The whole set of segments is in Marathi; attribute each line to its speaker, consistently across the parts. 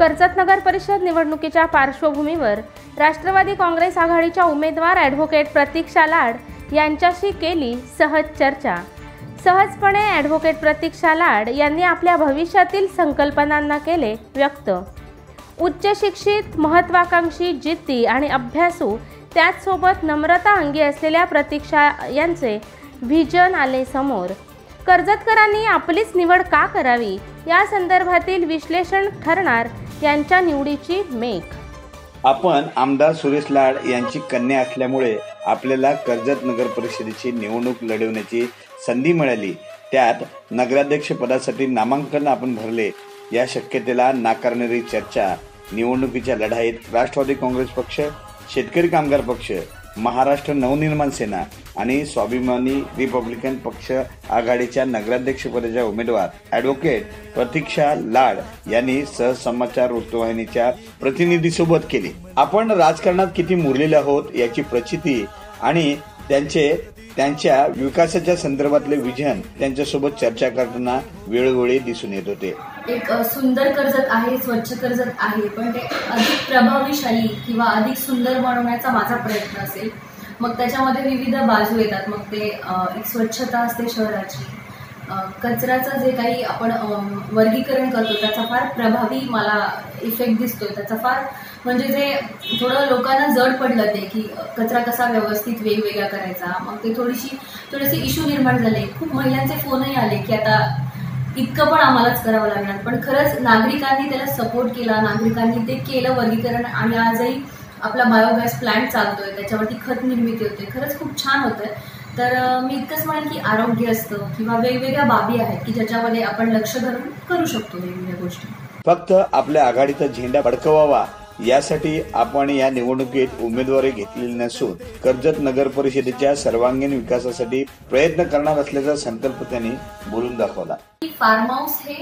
Speaker 1: कर्जत नगर परिषद निवडणुकीच्या पार्श्वभूमीवर राष्ट्रवादी काँग्रेस आघाडीच्या उमेदवार ॲडव्होकेट प्रतीक्षा लाड यांच्याशी केली सहज चर्चा. सहजपणे ॲडव्होकेट प्रतीक्षा लाड यांनी आपल्या भविष्यातील संकल्पनांना केले व्यक्त. उच्च शिक्षित महत्वाकांक्षी जिद्दी आणि अभ्यासू त्याचसोबत नम्रता अंगी असलेल्या प्रतीक्षा यांचे व्हिजन आले समोर. कर्जतकरांनी आपलीच निवड का करावी? या संदर्भातील विश्लेषण ठरणार यांच्या निवडीची मेघ.
Speaker 2: आपण आमदार सुरेश लाड यांची कन्या असल्यामुळे आपल्याला कर्जत नगर परिषदेची निवडणूक लढवण्याची संधी मिळाली. त्यात नगराध्यक्ष पदासाठी नामांकन आपण भरले. या शक्यतेला नाकारणारी चर्चा निवडणुकीच्या लढाईत राष्ट्रवादी काँग्रेस पक्ष शेतकरी कामगार पक्ष महाराष्ट्र नवनिर्माण सेना आणि स्वाभिमानी रिपब्लिकन पक्ष आघाडीच्या नगराध्यक्षपदाच्या उमेदवार ॲडव्होकेट प्रतीक्षा लाड यांनी सहसमाचार वृत्तवाहिनीच्या प्रतिनिधीसोबत केली. आपण राजकारणात किती मुरलेले आहोत याची प्रचिती आणि त्यांचे त्यांच्या विकासाच्या संदर्भातले विजन त्यांच्यासोबत चर्चा करताना वेळोवेळी दिसून येत होते.
Speaker 3: एक सुंदर कर्जत आहे स्वच्छ कर्जत आहे पण ते अधिक प्रभावीशाली किंवा अधिक सुंदर बनवण्याचा माझा प्रयत्न असेल. मग त्याच्यामध्ये विविध बाजू येतात. मग ते एक स्वच्छता असते शहराची. कचऱ्याचं जे काही आपण वर्गीकरण करतो त्याचा फार प्रभावी मला इफेक्ट दिसतोय. त्याचा फार म्हणजे जे थोडं लोकांना जड पडलं ते की कचरा कसा व्यवस्थित वेगवेगळा करायचा. मग ते थोडीशी थोडेसे इश्यू निर्माण झाले. खूप महिलांचे फोनही आले की आता इतकं पण आम्हालाच करावं लागणार. पण खरंच नागरिकांनी त्याला सपोर्ट केला नागरिकांनी ते केलं वर्गीकरण आणि आजही आपला बायोगॅस प्लांट चालतोय त्याच्यावरती खत निर्मिती होते खरंच खूप छान होतंय. तर मी इतकंच म्हणेन की आरोग्य असतं किंवा वेगवेगळ्या बाबी आहेत की ज्याच्यामध्ये आपण लक्ष धरून करू शकतो वेगवेगळ्या गोष्टी.
Speaker 2: फक्त आपल्या आघाडीचा झेंडा फडकवावा यासाठी आपण या निवडणुकीत उमेदवारी घेतलेली नसून कर्जत नगर परिषदेच्या सर्वांगीण विकासासाठी प्रयत्न करणार असल्याचा संकल्प त्यांनी बोलून दाखवला.
Speaker 3: फार्म हाऊस हे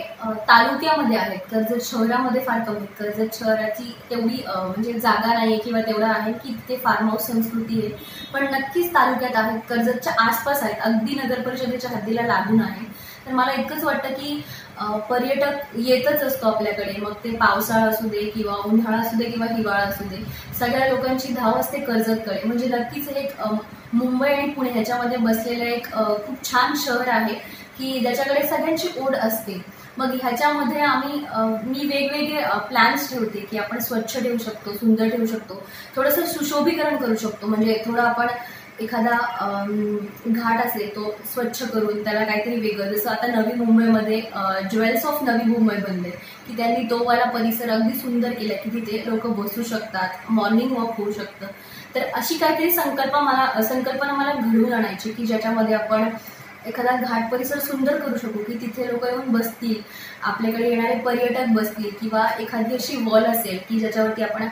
Speaker 3: तालुक्यामध्ये आहेत. कर्जत शहरामध्ये फार कमी कर्जत शहराची तेवढी म्हणजे जागा नाहीये किंवा तेवढं आहे की ते फार्म हाऊस संस्कृती आहे. पण नक्कीच तालुक्यात आहेत. कर्जतच्या आसपास आहेत. अगदी नगर परिषदेच्या हद्दीला लागून आहे. तर मला इतकंच वाटतं की पर्यटक येतच असतो आपल्याकडे. मग ते पावसाळा असू दे किंवा उन्हाळा असू दे किंवा हिवाळा असू दे सगळ्या लोकांची धाव असते कर्जतकडे. म्हणजे नक्कीच हे एक मुंबई आणि पुणे ह्याच्यामध्ये बसलेलं एक खूप छान शहर आहे की ज्याच्याकडे सगळ्यांची ओढ असते. मग ह्याच्यामध्ये आम्ही मी वेगवेगळे प्लॅन्स ठेवते की आपण स्वच्छ ठेवू शकतो सुंदर ठेवू शकतो थोडंसं सुशोभीकरण करू शकतो. म्हणजे थोडं आपण एखादा घाट असेल तो स्वच्छ करून त्याला काहीतरी वेगळं जसं आता नवी मुंबईमध्ये ज्वेल्स ऑफ नवी मुंबई बनले की त्यांनी तो वाला परिसर अगदी सुंदर केला की तिथे लोक बसू शकतात मॉर्निंग वॉक होऊ शकतं. तर अशी काहीतरी संकल्प मला संकल्पना मला घडवून आणायची की ज्याच्यामध्ये आपण एखादा घाट परिसर सुंदर करू शकू की तिथे लोक येऊन बसतील आपल्याकडे येणारे पर्यटक बसतील किंवा एखादी अशी वॉल असेल की ज्याच्यावरती आपण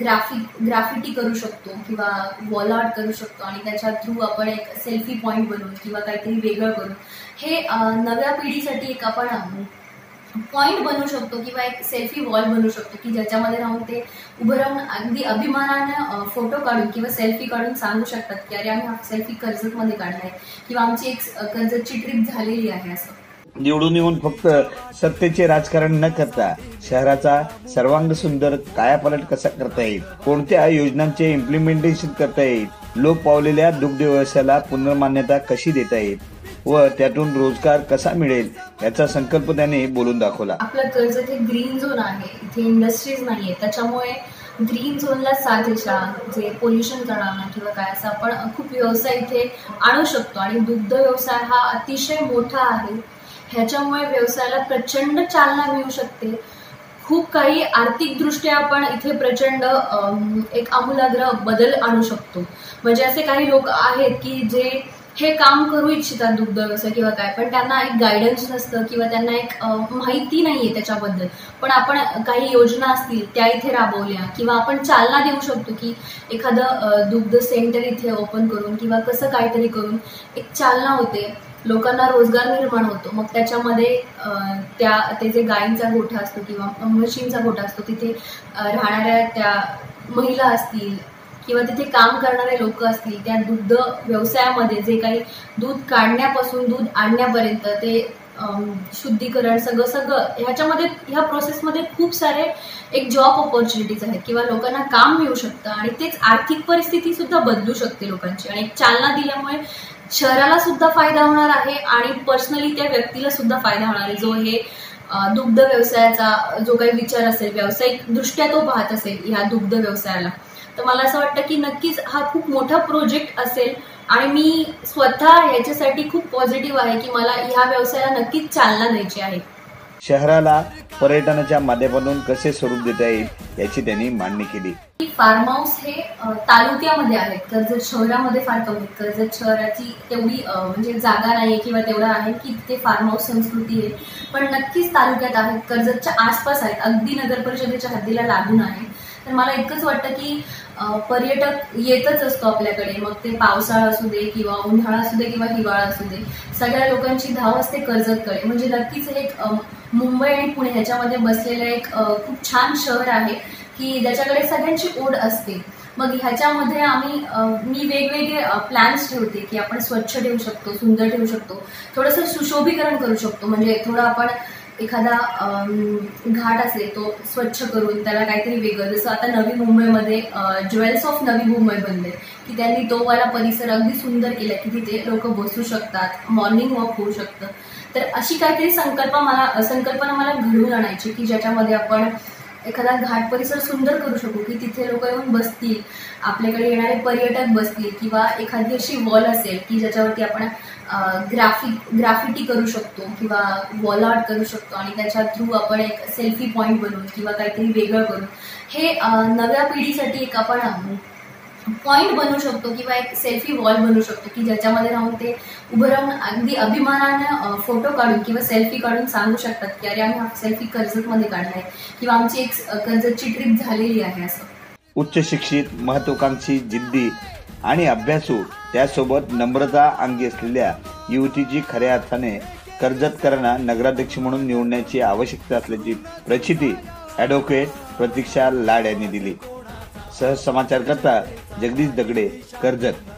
Speaker 3: ग्राफिक ग्राफिटी करू शकतो किंवा वॉल आर्ट करू शकतो आणि त्याच्या थ्रू आपण एक सेल्फी पॉईंट बनवून किंवा काहीतरी वेगळं करून. हे नव्या पिढीसाठी एक आपण पॉईंट बनू शकतो किंवा एक सेल्फी वॉल बनू शकतो की ज्याच्यामध्ये राहून ते उभं राहून अगदी अभिमानानं फोटो काढून किंवा सेल्फी काढून सांगू शकतात की अरे आम्ही हा सेल्फी कर्जतमध्ये काढलाय किंवा आमची एक कर्जतची ट्रिप झालेली आहे असं.
Speaker 2: निवडून येऊन फक्त सत्तेचे राजकारण न करता शहराचा सर्वांग सुंदर कायापालट कसा करता येईल? कोणत्या योजनांचे इम्प्लिमेंटेशन करता येईल? लोक पावलेल्या दुग्ध व्यवसायाला पुनर्मान्यता कशी देता येईल? व त्यातून रोजगार कसा मिळेल? याचा संकल्प त्याने बोलून दाखवला.
Speaker 3: आपलं कर्जत हे ग्रीन झोन आहे. इथे इंडस्ट्रीज नाहीये. त्याच्यामुळे ग्रीन झोनला साथ दिशा जे पोल्युशन करणार नाही किंवा काय असं आपण खूप व्यवसाय इथे आणू शकतो. आणि दुग्ध व्यवसाय हा अतिशय मोठा आहे. ह्याच्यामुळे व्यवसायाला प्रचंड चालना मिळू शकते. खूप काही आर्थिकदृष्ट्या आपण इथे प्रचंड एक आमूलाग्र बदल आणू शकतो. म्हणजे असे काही लोक आहेत की जे हे काम करू इच्छितात दुग्ध व्यवसाय किंवा काय पण त्यांना एक गायडन्स नसतं किंवा त्यांना एक माहिती नाहीये त्याच्याबद्दल. पण आपण काही योजना असतील त्या इथे राबवल्या किंवा आपण चालना देऊ शकतो की एखादं दुग्ध सेंटर इथे ओपन करून किंवा कसं काहीतरी करून एक चालना होते. लोकांना रोजगार निर्माण होतो. मग त्याच्यामध्ये त्या ते जे गायींचा गोठा असतो किंवा म्हशींचा गोठा असतो तिथे राहणाऱ्या त्या महिला असतील किंवा तिथे काम करणारे लोक असतील त्या दुग्ध व्यवसायामध्ये जे काही दूध काढण्यापासून दूध आणण्यापर्यंत ते शुद्धीकरण सगळं सगळं ह्याच्यामध्ये ह्या प्रोसेसमध्ये खूप सारे एक जॉब ऑपॉर्च्युनिटीज आहेत. किंवा लोकांना काम मिळू शकतं आणि तेच आर्थिक परिस्थिती सुद्धा बदलू शकते लोकांची. आणि एक चालना दिल्यामुळे शहराला सुद्धा फायदा होणार आहे आणि पर्सनली त्या व्यक्तीला सुद्धा फायदा होणार आहे. जो हे दुग्ध व्यवसायाचा जो काही विचार असेल व्यावसायिक दृष्ट्या तो पाहत असेल ह्या दुग्ध व्यवसायाला. तर मला असं वाटतं की नक्कीच हा खूप मोठा प्रोजेक्ट असेल आणि मी स्वतः याच्यासाठी खूप पॉझिटिव्ह आहे की मला ह्या व्यवसायाला नक्कीच चालना द्यायची आहे.
Speaker 2: शहराला पर्यटनाच्या माध्यमातून कसे स्वरूप देता येईल याची त्यांनी मांडणी केली.
Speaker 3: फार्म हाऊस हे तालुक्यामध्ये आहेत. कर्जत शहरामध्ये फार कमी कर्जत शहराची तेवढी म्हणजे जागा नाहीये किंवा तेवढं आहे की तिथे फार्म हाऊस संस्कृती आहे. पण नक्कीच तालुक्यात आहेत. कर्जतच्या आसपास आहेत अगदी नगर परिषदेच्या हद्दीला लागून आहे तर मला इतकंच वाटतं की पर्यटक येतच असतो आपल्याकडे. मग ते पावसाळा असू दे किंवा उन्हाळा असू दे किंवा हिवाळा असू दे सगळ्या लोकांची धाव असते कर्जतकडे. म्हणजे नक्कीच हे एक मुंबई आणि पुणे ह्याच्यामध्ये बसलेलं एक खूप छान शहर आहे की ज्याच्याकडे सगळ्यांची ओढ असते. मग ह्याच्यामध्ये आम्ही मी वेगवेगळे प्लॅन्स ठेवते की आपण स्वच्छ ठेवू शकतो सुंदर ठेवू शकतो थोडंसं सुशोभीकरण करू शकतो. म्हणजे थोडं आपण एखादा घाट असेल तो स्वच्छ करून त्याला काहीतरी वेगळं जसं आता नवी मुंबईमध्ये ज्वेल्स ऑफ नवी मुंबई बनले की त्यांनी तो वाला परिसर अगदी सुंदर केला की तिथे लोक बसू शकतात मॉर्निंग वॉक होऊ शकतं. तर अशी काहीतरी संकल्प मला संकल्पना मला घडवून आणायची की ज्याच्यामध्ये आपण एखादा घाट परिसर सुंदर करू शकू की तिथे लोक येऊन बसतील आपल्याकडे येणारे पर्यटक बसतील किंवा एखादी अशी वॉल असेल की ज्याच्यावरती आपण ग्राफिक ग्राफिटी करू शकतो किंवा वॉल आर्ट करू शकतो आणि त्याच्या थ्रू आपण एक सेल्फी पॉईंट बनवून किंवा काहीतरी वेगळं करून. हे नव्या पिढीसाठी एक आपण पॉईंट बनू शकतो किंवा एक सेल्फी वॉल बनू शकतो की ज्याच्यामध्ये राहून ते उभं राहून अगदी अभिमानानं फोटो काढून किंवा सेल्फी काढून सांगू शकतात की अरे आम्ही हा सेल्फी कर्जतमध्ये काढलाय किंवा आमची एक कर्जतची ट्रिप झालेली आहे असं.
Speaker 2: उच्च शिक्षित महत्वाकांक्षी जिद्दी आणि अभ्यासू त्यासोबत नम्रता अंगी असलेल्या युवतीची खऱ्या अर्थाने कर्जतकरांना नगराध्यक्ष म्हणून निवडण्याची आवश्यकता असल्याची प्रचिती ॲडव्होकेट प्रतीक्षा लाड यांनी दिली. सहज समाचार करता जगदीश दगडे कर्जत.